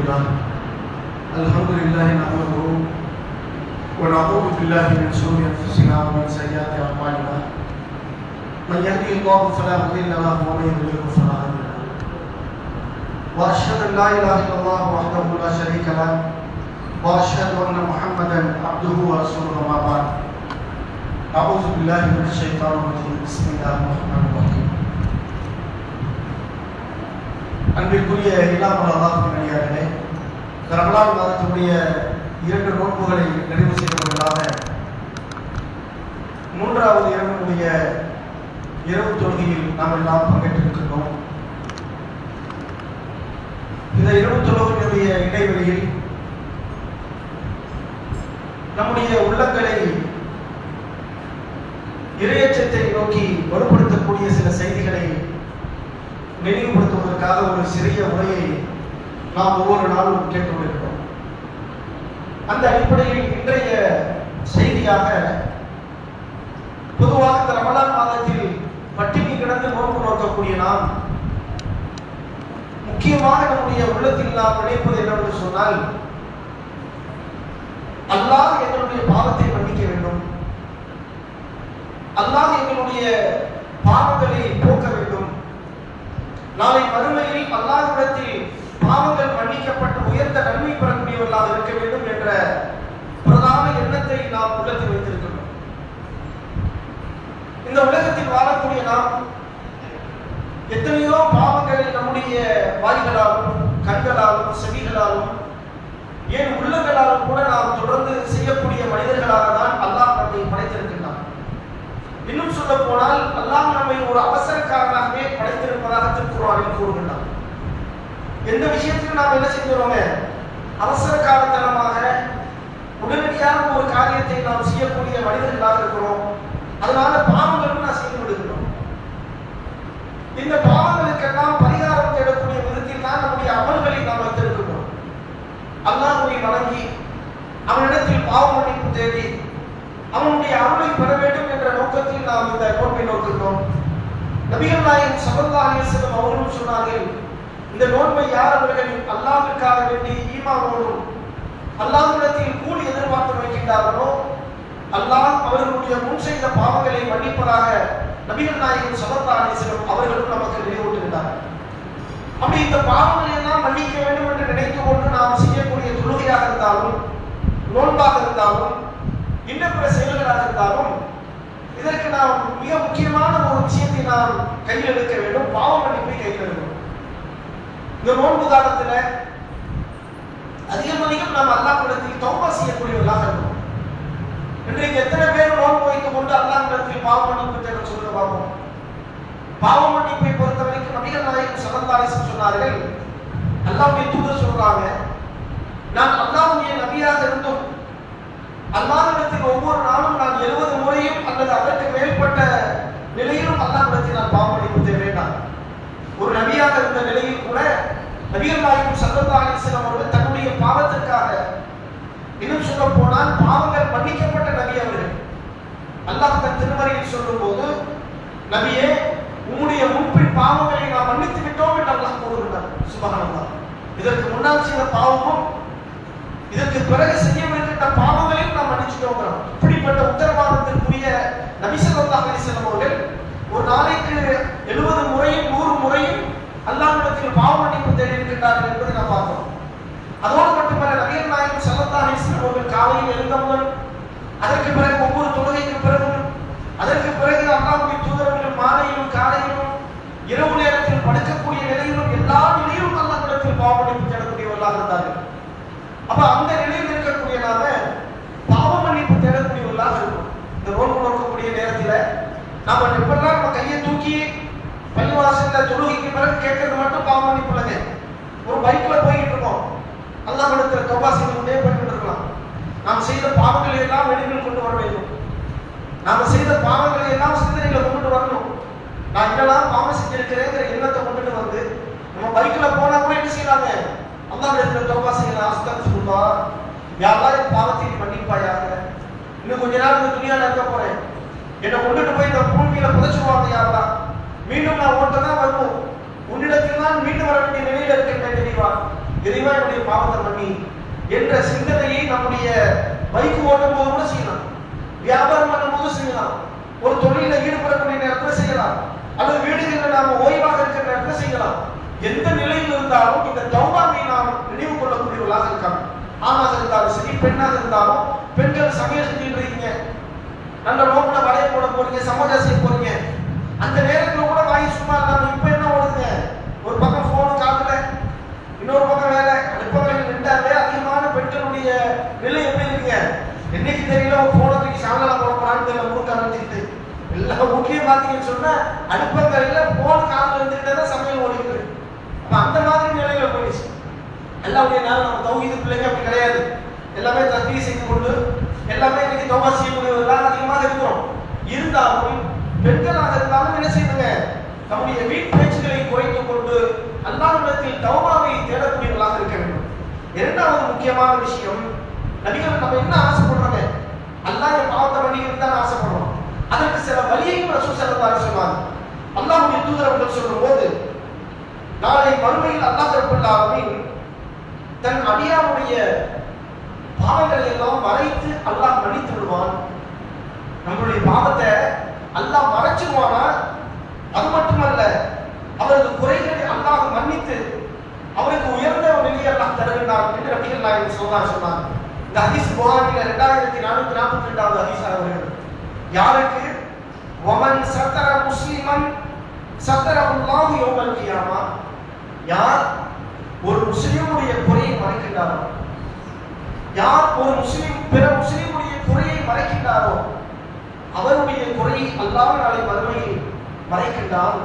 لله الحمد لله نحمده ونعوذ بالله من شرور أنفسنا ومن سيئات أعمالنا. من يهده الله فلا مضل له ومن يضلل فلا هادي له. وأشهد أن لا إله إلا الله وحده لا شريك له وأشهد أن محمدا عبده ورسوله ما بعد. أعوذ بالله من الشيطان الرجيم. بسم الله الرحمن الرحيم. அன்பிற்குரிய இல்லாமல் அல்லாஹின் ரமலான் மாதத்துடைய இரண்டு நோன்புகளை நிறைவு செய்தவர்களாக மூன்றாவது இரவனுடைய இரவு தொழுகையில் நாம் எல்லாம் பங்கேற்றிருக்கின்றோம். இந்த இரவு தொழுகையினுடைய இடைவெளியில் நம்முடைய உள்ளங்களை இரையச்சத்தை நோக்கி வலுப்படுத்தக்கூடிய சில செய்திகளை நினைவுபடுத்துவதற்காக ஒரு சிறிய உரையை நாம் ஒவ்வொரு நாளும் கேட்டுக்கொண்டிருக்கிறோம். அந்த அடிப்படையில் இன்றைய செய்தியாக பொதுவாக இந்த ரமலான் மாதத்தில் பட்டினி கிடந்து நோக்கு நோக்கக்கூடிய நாம் முக்கியமாக நம்முடைய உள்ளத்தில் நாம் நினைப்பது என்னவென்று சொன்னால் அல்லாஹ் எங்களுடைய பாவத்தை மன்னிக்க வேண்டும். அல்லாஹ் எங்களுடைய பாவங்களை போக்க வேண்டும். நாளை மறுமையில் அல்லாஹ்விடத்தில் பாவங்கள் மன்னிக்கப்பட்டு உயர்ந்த நன்மை பெறக்கூடியவர்களாக இருக்க வேண்டும் என்ற பிரதான எண்ணத்தை நாம் உள்ளத்தில் வைத்திருக்கிறோம். இந்த உலகத்தில் வாழக்கூடிய நாம் எத்தனையோ பாவங்களை நம்முடைய வாய்களாலும் கண்களாலும் செவிகளாலும் ஏன் உள்ளங்களாலும் கூட நாம் தொடர்ந்து செய்யக்கூடிய மனிதர்களாக தான் அல்லாஹ் நம்மை படைத்திருக்கின்றான். இன்னும் சொல்ல போனால் அல்லாஹ் நம்மை ஒரு அவசரக்காரனாகவே படைத்திருப்பதாக திருக்குறானில் கூறுகின்றார். எந்த விஷயத்திலும் நாம் என்ன செஞ்சிருவோங்க அவசர உடனடியாக ஒரு காரியத்தை நாம் செய்யக்கூடிய மனிதர்களாக இருக்கிறோம். அதனால பாவங்களும் நான் செய்து விடுகிறோம். இந்த பாவங்களுக்கெல்லாம் பரிகாரம் தேடக்கூடிய விதத்தில் தான் நம்முடைய அமல்களை நாம் வைத்திருக்கிறோம் அல்லாஹுவை வணங்கி அவனிடத்தில் பாவ மன்னிப்பு தேடி அவனுடைய அருளை பெற வேண்டும் என்ற நோக்கத்தில் நாம் இந்த நோன்பை நோக்குகிறோம் நபிகள் நாயகம் சபல்லா அலிஸ்லம் அவர்களும் சொன்னார்கள் இந்த நோன்பை யார் அவர்கள் அல்லாவிற்காக வேண்டி ஈமாவோடும் அல்லாவிடத்தில் கூலி எதிர்பார்த்து வைக்கின்றார்களோ அல்லாஹ் அவர்களுடைய முன் செய்த பாவங்களை மன்னிப்பதாக நபிகள் நாயகம் சபல்லா அலிஸ்லம் அவர்களும் நமக்கு நினைவூட்டுகின்றார்கள். அப்படி இந்த பாவங்களை எல்லாம் மன்னிக்க வேண்டும் என்று நினைத்து கொண்டு நாம் செய்யக்கூடிய தொழுகையாக இருந்தாலும் நோன்பாக இருந்தாலும் இன்னும் பிற செயல்களாக இருந்தாலும் இதற்கு நாம் மிக முக்கியமான ஒரு விஷயத்தை நாம் கையில் எடுக்க வேண்டும். பாவ மன்னிப்பை கையில் எடுக்கணும் இந்த நோன்பு காலத்துல அதிகமதிகம் அதிகம் நாம் அல்லாஹ்விடத்தில் தௌபா செய்யக்கூடியவர்களாக இருக்கணும் இன்றைக்கு எத்தனை பேர் நோன்பு வைத்துக் கொண்டு அல்லாஹ்விடத்தில் பாவ மன்னிப்பு தேட சொல்லுங்க பார்ப்போம். பாவ மன்னிப்பை பொறுத்த வரைக்கும் நபிகள் நாயகம் சலந்தாரிசம் சொன்னார்கள் அல்லாவுடைய தூதர் சொல்றாங்க நான் அல்லாவுடைய நபியாக இருந்தும் அல்லாஹ்விடத்தில் ஒவ்வொரு நாளும் நான் எழுபது முறையும் அல்லது அதற்கு மேற்பட்ட நிலையிலும் அல்லா பற்றி நான் பாவ மன்னிப்பு தேவையிட்டான் ஒரு நபியாக இருந்த நிலையில் கூட நபிகள் நாயகம் சல்லல்லாஹு அவர்கள் தன்னுடைய பாவத்திற்காக இன்னும் சொல்ல போனால் பாவங்கள் மன்னிக்கப்பட்ட நபி அவர்கள். அல்லாஹ் தன் திருமறையில் சொல்லும் போது நபியே உம்முடைய முன்பின் பாவங்களை நாம் மன்னித்து விட்டோம் என்று அல்லாஹ் கூறுகிறார் சுபகானந்தா இதற்கு முன்னால் செய்த பாவமும் இதற்கு பிறகு செய்ய பாவங்களையும் இப்படிப்பட்ட உத்தரவாதத்திற்குரிய நபிசல்லா ஸல்லல்லாஹு அலைஹி அவர்கள் ஒரு நாளைக்கு எழுபது முறையும் நூறு முறையும் அல்லாஹ்விடத்தில் பாவ மன்னிப்பு தேடி இருக்கின்றார்கள் என்பதை நாம் பார்த்தோம் அதோடு மட்டுமல்ல நவீன நாயகம் ஸல்லல்லாஹு அலைஹி வஸல்லம் அவர்கள் காலையில் எழுந்தவுடன் அதற்கு பிறகு ஒவ்வொரு தொழுகை பிறகு அதற்கு பிறகு அல்லாஹ்வுடைய தூதரவர்கள் மாலையிலும் காலையிலும் இரவு நேரத்தில் படுக்கக்கூடிய நிலையிலும் எல்லா நிலையிலும் அல்லாஹ்விடத்தில் பாவ மன்னிப்பு தேடக்கூடியவர்களாக இருந்தார்கள் அப்ப அந்த நிலையில் இருக்கக்கூடிய நாம பாவ மன்னிப்பு தேடக்கூடியவர்களாக இருக்கும் இந்த நோன்பு நோக்கக்கூடிய நேரத்துல நாம எப்பெல்லாம் நம்ம கையை தூக்கி பள்ளிவாசல்ல தொழுகைக்கு பிறகு கேட்கறது மட்டும் பாவம் மன்னிப்பு ஒரு பைக்ல போய்கிட்டு இருக்கோம். அல்லாஹ் இடத்துல தௌபா செய்து கொண்டே போய்கிட்டு இருக்கலாம். நாம் செய்த பாவங்களை எல்லாம் வெளியில் கொண்டு வர வேண்டும். நாம செய்த பாவங்களை எல்லாம் சிந்தனைகளை கொண்டு வரணும். நான் என்னெல்லாம் பாவம் செஞ்சிருக்கிறேங்கிற எண்ணத்தை கொண்டுட்டு வந்து நம்ம பைக்ல போனா கூட என்ன செய்யலாங்க அல்லாஹ் இடத்துல தௌபா செய்யலாம் அஸ்தக்ஃபிருல்லா யாரெல்லாம் என் பாவத்தை நீ இன்னும் கொஞ்ச நாள் இந்த துணியால இருக்க போறேன். என்னை கொண்டுட்டு போய் இந்த பூமியில புதைச்சிருவாங்க யாரெல்லாம் மீண்டும் நான் ஓட்ட தான் வருவோம். உன்னிடத்தில் தான் மீண்டும் வர வேண்டிய நிலையில இருக்கின்றேன் தெளிவா இறைவா என்னுடைய பாவத்தை பண்ணி என்ற சிந்தனையை நம்முடைய பைக் ஓட்டும் போது கூட செய்யலாம். வியாபாரம் பண்ணும் போது செய்யலாம். ஒரு தொழில ஈடுபடக்கூடிய நேரத்தில் செய்யலாம். அல்லது வீடுகளில் நாம ஓய்வாக இருக்கிற நேரத்தில் செய்யலாம். எந்த நிலையில் இருந்தாலும் இந்த தௌபாவை நாம் நினைவு கொள்ளக்கூடியவர்களாக இருக்காங்க. ஆணாக இருந்தாலும் சரி பெண்ணாக இருந்தாலும் பெண்கள் சமய நல்ல ரோட்ல வளைய போட போறீங்க சமோஜா செய்ய போறீங்க. அந்த நேரத்துல கூட வாங்கி சும்மா இல்லாம இப்ப என்ன ஓடுங்க ஒரு பக்கம் போன் காத்துல இன்னொரு பக்கம் வேலை. அடுப்பவர்கள் நின்றாலே அதிகமான பெண்களுடைய நிலை எப்படி இருக்குங்க? என்னைக்கு தெரியல ஒரு போனை தூக்கி சாமலா போட போறான்னு தெரியல மூக்க ஆரம்பிச்சுட்டு எல்லா வீட்லயும் பாத்தீங்கன்னு சொன்னா அடுப்பங்கரையில போன காலத்துல இருந்துகிட்டே தான் சமையல் ஓடிக்கிட்டு இருக்கு. அப்ப அந்த மாதிரி நிலையில போயிடுச்சு. எல்லாருடைய நாள் நம்ம தௌஹீது பிள்ளைங்க அப்படி கிடையாது. எல்லாமே தத்தி செய்து கொண்டு எல்லாமே இன்னைக்கு தோமா இருந்தாலும் பெண்களாக இருந்தாலும் என்ன செய்யுங்க நம்முடைய வீட் பேச்சுகளை குறைத்துக் கொண்டு அல்லாஹ்விடத்தில் தௌபாவை தேடக்கூடியவர்களாக இருக்க வேண்டும். இரண்டாவது முக்கியமான விஷயம் நபிகள் நம்ம என்ன ஆசைப்படுறோங்க? அல்லாஹ் என் பாவத்தை மன்னிக்கிறது தான் ஆசைப்படுறோம்? அதற்கு சில வழியையும் ரசூல் ஸல்லல்லாஹு அலைஹி அல்லாஹ் அல்லாஹ்வுடைய சொல்லும் சொல்லும்போது நாளை மறுமையில் அல்லாஹ் தரப்புள்ளாவின் தன் அடியாவுடைய பாவங்களை எல்லாம் மறைத்து அல்லாஹ் மன்னித்து விடுவான். நம்மளுடைய பாவத்தை அல்லாஹ் மறைச்சிருவானா? அது மட்டுமல்ல அவரது குறைகளை அல்லாஹ் மன்னித்து அவருக்கு உயர்ந்த ஒரு நிலையை அல்லாஹ் தருகின்றான் என்று நபிகள் நாயகம் சொல்லலாம் சொன்னார் இந்த ஹதீஸ் புகாரில ரெண்டாயிரத்தி நானூத்தி நாற்பத்தி ரெண்டாவது ஹதீஸ் அவர்கள் யாருக்கு? ஒமன் சத்தர முஸ்லிமன் சத்தரஹுல்லாஹு யௌமல் கியாமா. யார் ஒரு முஸ்லிமுடைய குறையை மறைக்கின்றாரோ? யார் ஒரு முஸ்லிம் பிற முஸ்லிமுடைய குறையை மறைக்கின்றாரோ? அவருடைய குறையை அல்லாஹ் நாளை மறுமையில் மறைக்கின்றான்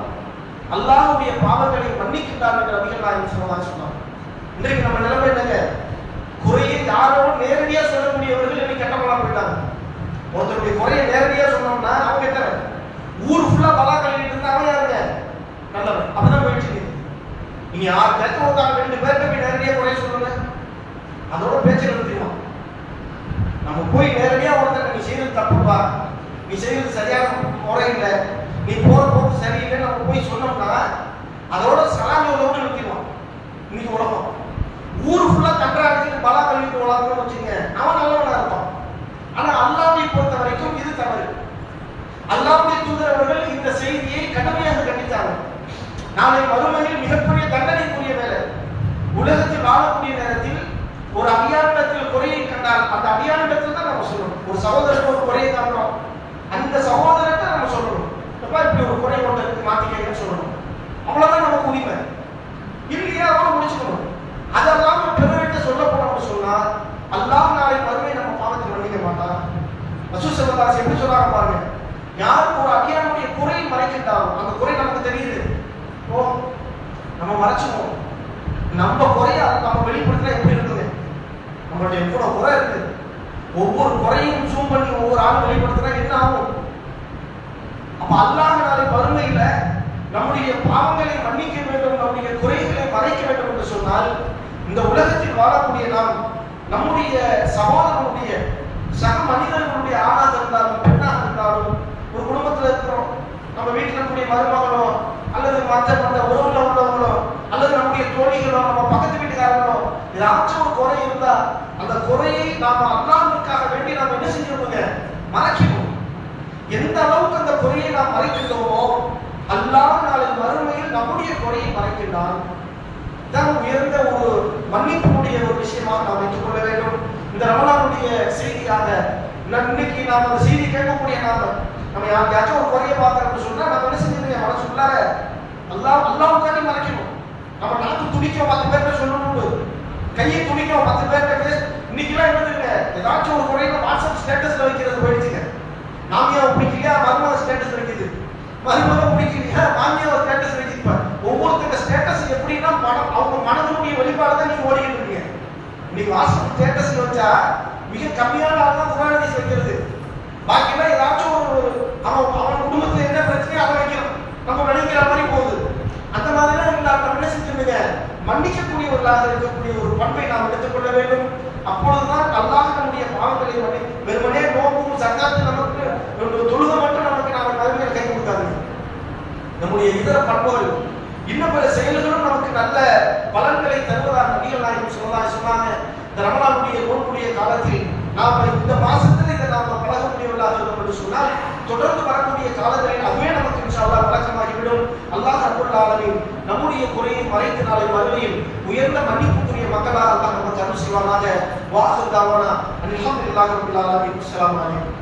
அல்லாஹுடைய பாவங்களை மன்னிக்கின்றார் என்று நபிகள் நாயகம் சொல்லலாம் சொன்னார். இன்றைக்கு நம்ம நிலைமை என்னங்க? குறையை யாரோ நேரடியாக சொல்லக்கூடியவர்கள் இன்னைக்கு கெட்டவங்களா போயிட்டாங்க. ஒருத்தருடைய குறையை நேரடியாக சொன்னோம்னா அவங்க கெட்டவன் ஊர் ஃபுல்லா பலா கழுவிட்டு இருந்தால் அவன் யாருங்க? நல்லவன் அப்படிதான் போயிடுச்சு நீங்க யார் கேட்க ஒருத்தாங்க ரெண்டு பேர்கிட்ட போய் நேரடியாக குறைய சொல்லுங்க. அதோட பேச்சு நிறுத்திடுவோம் நம்ம போய் நேரடியாக ஒருத்தர் நீ செய்யறது தப்புப்பா. நீ செய்யறது சரியான முறையில் நீ போற போது சரியில்லை நம்ம போய் சொன்னோம்னா அதோட சலாமியோட நிறுத்திடுவான். இன்னைக்கு உலகம். ஊர் ஃபுல்லா கன்றாடிட்டு பலா கல்விட்டு வளர்க்கணும்னு வச்சுங்க அவன் நல்லவனா இருப்பான். ஆனா அல்லாவை பொறுத்த வரைக்கும் இது தவறு. அல்லாவுடைய தூதரவர்கள் இந்த செய்தியை கடுமையாக கண்டித்தாங்க. நாளை மறுமையில் மிகப்பெரிய தண்டனைக்குரிய வேலை. உலகத்தில் வாழக்கூடிய நேரத்தில் ஒரு அடியாரிடத்தில் குறையை கண்டால் அந்த அடியாரிடத்தில் தான் நம்ம சொல்லணும். ஒரு சகோதரர் இந்த சகோதரத்தை நம்ம சொல்லணும். எப்பா இப்படி ஒரு குறை கொண்டு இருக்கு மாத்திக்கங்கன்னு சொல்லணும். அவ்வளவுதான் நமக்கு உரிமை. இல்லையா? அதோட முடிச்சுக்கணும். அதெல்லாம் பிறர்கிட்ட சொல்ல போனோம்னு சொன்னா அல்லாஹ் நாளை மறுமை நம்ம பாவத்தை மன்னிக்க மாட்டான் ரசூல் ஸல்லல்லாஹு எப்படி சொல்றாங்க பாருங்க. யாரும் ஒரு அடியானுடைய குறை மறைக்கின்றாரோ அந்த குறை நமக்கு தெரியுது. ஓ நம்ம மறைச்சுவோம் நம்ம குறைய நம்ம வெளிப்படுத்தினா எப்படி இருக்குது? நம்மளுடைய எவ்வளவு குறை இருக்குது ஒவ்வொரு குறையும் ஜூம் பண்ணி ஒவ்வொரு ஆளும் வெளிப்படுத்தினா என்ன ஆகும்? அப்ப அல்லாஹ் நாளை வறுமையில நம்முடைய பாவங்களை மன்னிக்க வேண்டும் நம்முடைய குறைகளை மறைக்க வேண்டும் என்று சொன்னால் இந்த உலகத்தில் வாழக்கூடிய நாம் நம்முடைய சகோதரனுடைய சக மனிதர்களுடைய ஆணாக இருந்தாலும் பெண்ணாக இருந்தாலும் ஒரு குடும்பத்தில் இருக்கிறோம் நம்ம வீட்டில் இருக்கக்கூடிய மருமகளோ அல்லது மற்ற மற்ற உறவுல உள்ளவங்களோ அல்லது நம்முடைய தோழிகளோ நம்ம பக்கத்து வீட்டுக்காரங்களோ ஏதாச்சும் ஒரு குறை இருந்தா அந்த குறையை நாம அல்லாஹ்வுக்காக வேண்டி நாம என்ன செஞ்சிருப்போங்க மறைக்கணும். எந்த அளவுக்கு அந்த குறையை நாம் மறைக்கின்றோமோ அல்லாஹ் நாளை மறுமையில் நம்முடைய குறையை மறைக்கின்றான். தான் உயர்ந்த ஒரு மன்னிப்புடைய ஒரு விஷயமாக நாம் வைத்துக் கொள்ள வேண்டும். இந்த ரமணாவுடைய செய்தியாக இன்னைக்கு நாம் அந்த செய்தி கேட்கக்கூடிய நாம நம்ம யாருக்காச்சும் ஒரு குறையை பார்க்கறோம்னு சொன்னா நம்ம என்ன செஞ்சிருங்க மனசுக்குள்ளார அல்லாஹ் அல்லாவுக்காண்டி மறைக்கணும். நம்ம நாக்கு துடிக்கும் பத்து பேர்கிட்ட சொல்லணும் கையை துடிக்கும் பத்து பேர்கிட்ட இன்னைக்கு இன்னைக்கெல்லாம் என்னதுங்க ஏதாச்சும் ஒரு குறையை வாட்ஸ்அப் ஸ்டேட்டஸ்ல வைக்கிறது போயிடுச்சுங்க. மாமியாவை பிடிக்கலையா? மருமக ஸ்டேட்டஸ் வைக்குது மருமக பிடிக்கலையா? மாமியாவை ஸ்டேட்டஸ் வைக்கிது ஒவ்வொருத்தங்க ஸ்டேட்டஸ் எப்படின்னா மனம் அவங்க மனதுடைய வெளிப்பாடு தான் நீங்க ஓடிக்கிட்டு இருக்கீங்க. இன்னைக்கு வாட்ஸ்அப் ஸ்டேட்டஸ் வச்சா மிக கம்மியான ஆள் தான் குரானதீஸ் வைக்கிறது பாக்கியெல்லாம் ஏதாச்சும் ஒரு அவன் அவன் குடும்பத்துல என்ன பிரச்சனையோ அதை வைக்கிறோம் நம்ம நினைக்கிற மாதிரி போகுது. அந்த மாதிரிலாம் இல்லாம என்ன செஞ்சிருந்தீங்க மன்னிக்கக்கூடியவர்களாக இருக்கக்கூடிய ஒரு பண்பை நாம் எடுத்துக்கொள்ள வேண்டும். அப்பொழுதுதான் அல்லாஹ் நம்முடைய பாவங்களை மட்டும் வெறுமனே நோக்கும் சக்காத்து நமக்கு தொழுத தொழுக மட்டும் நமக்கு நாம மறுமையில் கை கொடுக்காது. நம்முடைய இதர பண்புகள் இன்னும் பல செயல்களும் நமக்கு நல்ல பலன்களை தருவதாக நபிகள் நாயகம் சொன்னதாக சொன்னாங்க. இந்த ரமணாவுடைய நோன்புடைய காலத்தில் நாம இந்த மாசத்துல இதை நாம பழகக்கூடியவர்களாக இருக்கிறோம் என்று சொன்னால் தொடர்ந்து வரக்கூடிய காலங்களில் அதுவே நமக்கு இன்ஷால்லா பழக்கமாகிவிடும் அல்லாஹ் ரப்பல் ஆலமீன் நம்முடைய குறையும் மறைத்து நாளை மறுபடியும் உயர்ந்த மன்னிப்புக்குரிய மக்களாக அல்லாஹ் நமக்கு அருள் செய்வானாக. வாசல் தாவானா. அல்ஹம்துலில்லாஹி ரப்பில் ஆலமீன். அஸ்ஸலாமு அலைக்கும்.